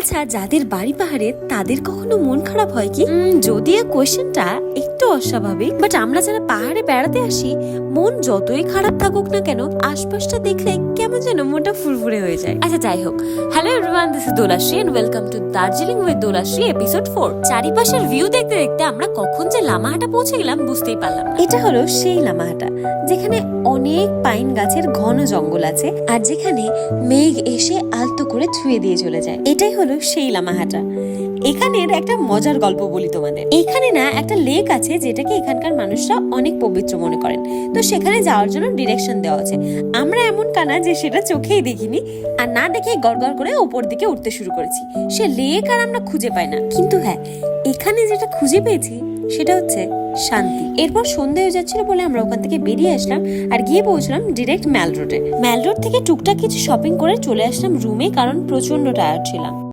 আচ্ছা যাদের বাড়ি পাহাড়ে তাদের কখনো মন খারাপ হয় কি? যদি যদিও কোয়েশ্চেনটা অস্বাভাবিক বাট আমরা যারা পাহাড়ে বেড়াতে আসি, মন যতই খারাপ থাকুক না কেন, আশপাশটা দেখলে কেমন যেন মনটা ফুরফুরে হয়ে যায়। আচ্ছা যাই হোক। Hello everyone this is Dolashree and welcome to Darjeeling with Dolashree episode four চারিপাশের view দেখতে দেখতে আমরা কখন যে লামাহাটা পৌঁছে গেলাম, বুঝতেই পারলাম। এটা হলো সেই লামাহাটা যেখানে অনেক পাইন গাছের ঘন জঙ্গল আছে, আর যেখানে মেঘ এসে আলতো করে ছুঁয়ে দিয়ে চলে যায়। এটাই হলো সেই লামাহাটা এখানের একটা মজার গল্প বলি তোমাদের। এখানে না একটা লেক আছে যেটাকে এখানকার মানুষরা অনেক পবিত্র মনে করেন। তো সেখানে যাওয়ার জন্য ডিরেকশন দেওয়া আছে। আমরা এমন কানা যে সেটা চোখেই দেখিনি আর না দেখে গড়গড় করে ওপর দিকে উঠতে শুরু করেছি। সে লেক আর আমরা খুঁজে পাই না। কিন্তু হ্যাঁ এখানে যেটা খুঁজে পেয়েছি সেটা হচ্ছে শান্তি। এরপর সন্ধে হয়ে যাচ্ছিল বলে আমরা ওখান থেকে বেরিয়ে আসলাম আর গিয়ে পৌঁছলাম ডিরেক্ট ম্যাল রোডে ম্যাল রোড থেকে টুকটাক কিছু শপিং করে চলে আসলাম রুমে কারণ প্রচণ্ড টায়ার্ড ছিলাম।